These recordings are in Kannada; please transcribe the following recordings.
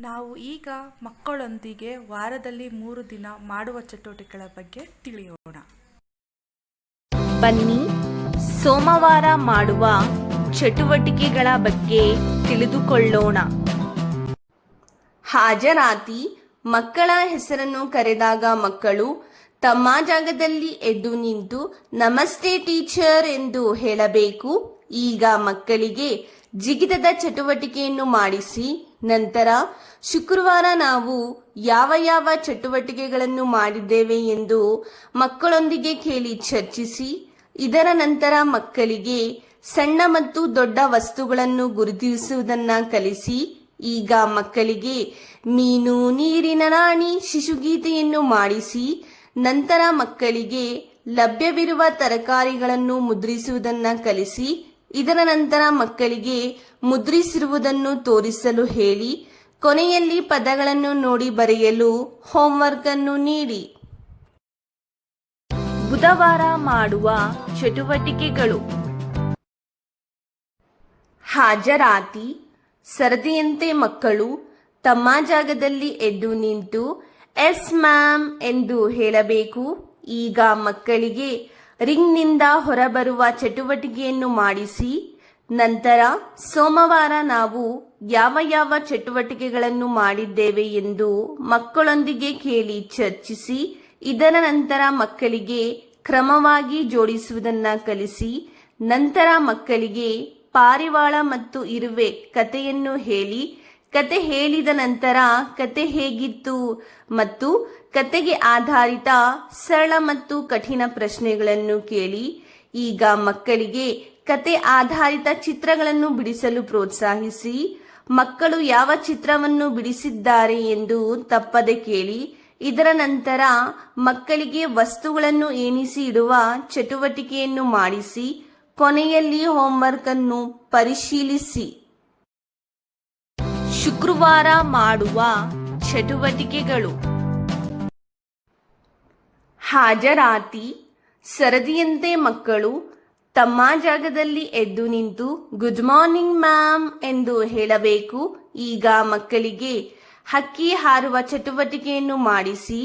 ನಾವು ಈಗ ಮಕ್ಕಳೊಂದಿಗೆ ವಾರದಲ್ಲಿ ಮೂರು ದಿನ ಮಾಡುವ ಚಟುವಟಿಕೆಗಳ ಬಗ್ಗೆ ತಿಳಿಯೋಣ. ಬನ್ನಿ, ಸೋಮವಾರ ಮಾಡುವ ಚಟುವಟಿಕೆಗಳ ಬಗ್ಗೆ ತಿಳಿದುಕೊಳ್ಳೋಣ. ಹಾಜರಾತಿ ಮಕ್ಕಳ ಹೆಸರನ್ನು ಕರೆದಾಗ ಮಕ್ಕಳು ತಮ್ಮ ಜಾಗದಲ್ಲಿ ಎದ್ದು ನಿಂತು, ನಮಸ್ತೆ ಟೀಚರ್ ಎಂದು ಹೇಳಬೇಕು. ಈಗ ಮಕ್ಕಳಿಗೆ ಜಿಗಿತದ ಚಟುವಟಿಕೆಯನ್ನು ಮಾಡಿಸಿ ನಂತರ ಶುಕ್ರವಾರ ನಾವು ಯಾವ ಯಾವ ಚಟುವಟಿಕೆಗಳನ್ನು ಮಾಡಿದ್ದೇವೆ ಎಂದು ಮಕ್ಕಳೊಂದಿಗೆ ಕೇಳಿ ಚರ್ಚಿಸಿ, ಇದರ ನಂತರ ಮಕ್ಕಳಿಗೆ ಸಣ್ಣ ಮತ್ತು ದೊಡ್ಡ ವಸ್ತುಗಳನ್ನು ಗುರುತಿಸುವುದನ್ನು ಕಲಿಸಿ, ಈಗ ಮಕ್ಕಳಿಗೆ ಮೀನು, ನೀರಿನ ರಾಣಿ, ಶಿಶುಗೀತೆಯನ್ನು ಮಾಡಿಸಿ, ನಂತರ ಮಕ್ಕಳಿಗೆ ಲಭ್ಯವಿರುವ ತರಕಾರಿಗಳನ್ನು ಮುದ್ರಿಸುವುದನ್ನು ಕಲಿಸಿ ಇದರ ನಂತರ ಮಕ್ಕಳಿಗೆ ಮುದ್ರಿಸಿರುವುದನ್ನು ತೋರಿಸಲು ಹೇಳಿ, ಕೊನೆಯಲ್ಲಿ ಪದಗಳನ್ನು ನೋಡಿ ಬರೆಯಲು ಹೋಂವರ್ಕ್ ಅನ್ನು ನೀಡಿ. ಬುಧವಾರ ಮಾಡುವ ಚಟುವಟಿಕೆಗಳು. ಹಾಜರಾತಿ, ಸರದಿಯಂತೆ ಮಕ್ಕಳು ತಮ್ಮ ಜಾಗದಲ್ಲಿ ಎದ್ದು ನಿಂತು, ಎಸ್ ಮ್ಯಾಮ್ ಎಂದು ಹೇಳಬೇಕು. ಈಗ ಮಕ್ಕಳಿಗೆ ರಿಂಗ್ನಿಂದ ಹೊರಬರುವ ಚಟುವಟಿಕೆಯನ್ನು ಮಾಡಿಸಿ, ನಂತರ ಸೋಮವಾರ ನಾವು ಯಾವ ಯಾವ ಚಟುವಟಿಕೆಗಳನ್ನು ಮಾಡಿದ್ದೇವೆ ಎಂದು ಮಕ್ಕಳೊಂದಿಗೆ ಕೇಳಿ ಚರ್ಚಿಸಿ, ಇದರ ನಂತರ ಮಕ್ಕಳಿಗೆ ಕ್ರಮವಾಗಿ ಜೋಡಿಸುವುದನ್ನ ಕಲಿಸಿ, ನಂತರ ಮಕ್ಕಳಿಗೆ ಪಾರಿವಾಳ ಮತ್ತು ಇರುವೆ ಕಥೆಯನ್ನು ಹೇಳಿ ಕತೆ ಹೇಳಿದ ನಂತರ ಕತೆ ಹೇಗಿತ್ತು ಮತ್ತು ಕತೆಗೆ ಆಧಾರಿತ ಸರಳ ಮತ್ತು ಕಠಿಣ ಪ್ರಶ್ನೆಗಳನ್ನು ಕೇಳಿ, ಈಗ ಮಕ್ಕಳಿಗೆ ಕತೆ ಆಧಾರಿತ ಚಿತ್ರಗಳನ್ನು ಬಿಡಿಸಲು ಪ್ರೋತ್ಸಾಹಿಸಿ, ಮಕ್ಕಳು ಯಾವ ಚಿತ್ರವನ್ನು ಬಿಡಿಸಿದ್ದಾರೆ ಎಂದು ತಪ್ಪದೆ ಕೇಳಿ, ಇದರ ನಂತರ ಮಕ್ಕಳಿಗೆ ವಸ್ತುಗಳನ್ನು ಎಣಿಸಿ ಇಡುವ ಚಟುವಟಿಕೆಯನ್ನು ಮಾಡಿಸಿ, ಕೊನೆಯಲ್ಲಿ ಹೋಮ್ವರ್ಕ್ ಅನ್ನು ಪರಿಶೀಲಿಸಿ. ಶುಕ್ರವಾರ ಮಾಡುವ ಚಟುವಟಿಕೆಗಳು. ಹಾಜರಾತಿ, ಸರದಿಯಂತೆ ಮಕ್ಕಳು ತಮ್ಮ ಜಾಗದಲ್ಲಿ ಎದ್ದು ನಿಂತು ಗುಡ್ ಮಾರ್ನಿಂಗ್ ಮ್ಯಾಮ್ ಎಂದು ಹೇಳಬೇಕು. ಈಗ ಮಕ್ಕಳಿಗೆ ಹಕ್ಕಿ ಹಾರುವ ಚಟುವಟಿಕೆಯನ್ನು ಮಾಡಿಸಿ.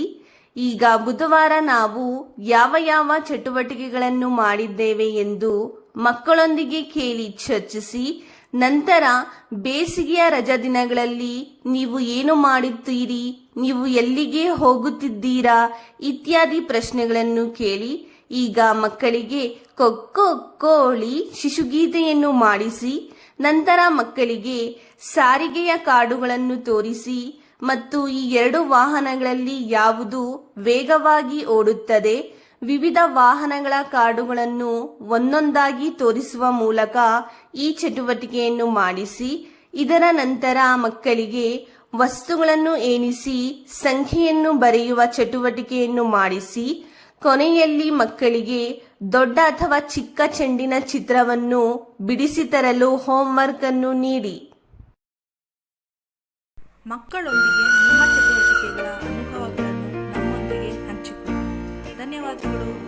ಈಗ ಬುಧವಾರ ನಾವು ಯಾವ ಯಾವ ಚಟುವಟಿಕೆಗಳನ್ನು ಮಾಡಿದ್ದೇವೆ ಎಂದು ಮಕ್ಕಳೊಂದಿಗೆ ಕೇಳಿ ಚರ್ಚಿಸಿ. ನಂತರ ಬೇಸಿಗೆಯ ರಜಾ ದಿನಗಳಲ್ಲಿ ನೀವು ಏನು ಮಾಡುತ್ತೀರಿ? ನೀವು ಎಲ್ಲಿಗೆ ಹೋಗುತ್ತಿದ್ದೀರಾ? ಇತ್ಯಾದಿ ಪ್ರಶ್ನೆಗಳನ್ನು ಕೇಳಿ ಈಗ ಮಕ್ಕಳಿಗೆ ಕೊಕ್ಕೋ ಕೋಳಿ ಶಿಶುಗೀತೆಯನ್ನು ಮಾಡಿಸಿ, ನಂತರ ಮಕ್ಕಳಿಗೆ ಸಾರಿಗೆಯ ಕಾರ್ಡುಗಳನ್ನು ತೋರಿಸಿ ಮತ್ತು ಈ ಎರಡು ವಾಹನಗಳಲ್ಲಿ ಯಾವುದು ವೇಗವಾಗಿ ಓಡುತ್ತದೆ? ವಿವಿಧ ವಾಹನಗಳ ಕಾರ್ಡುಗಳನ್ನು ಒಂದೊಂದಾಗಿ ತೋರಿಸುವ ಮೂಲಕ ಈ ಚಟುವಟಿಕೆಯನ್ನು ಮಾಡಿಸಿ, ಇದರ ನಂತರ ಮಕ್ಕಳಿಗೆ ವಸ್ತುಗಳನ್ನು ಎಣಿಸಿ, ಸಂಖ್ಯೆಯನ್ನು ಬರೆಯುವ ಚಟುವಟಿಕೆಯನ್ನು ಮಾಡಿಸಿ, ಕೊನೆಯಲ್ಲಿ ಮಕ್ಕಳಿಗೆ ದೊಡ್ಡ ಅಥವಾ ಚಿಕ್ಕ ಚೆಂಡಿನ ಚಿತ್ರವನ್ನು ಬಿಡಿಸಿ ತರಲು ಹೋಂವರ್ಕ್ ಅನ್ನು ನೀಡಿ. ಮಕ್ಕಳೊಂದಿಗೆ ಧನ್ಯವಾದಗಳು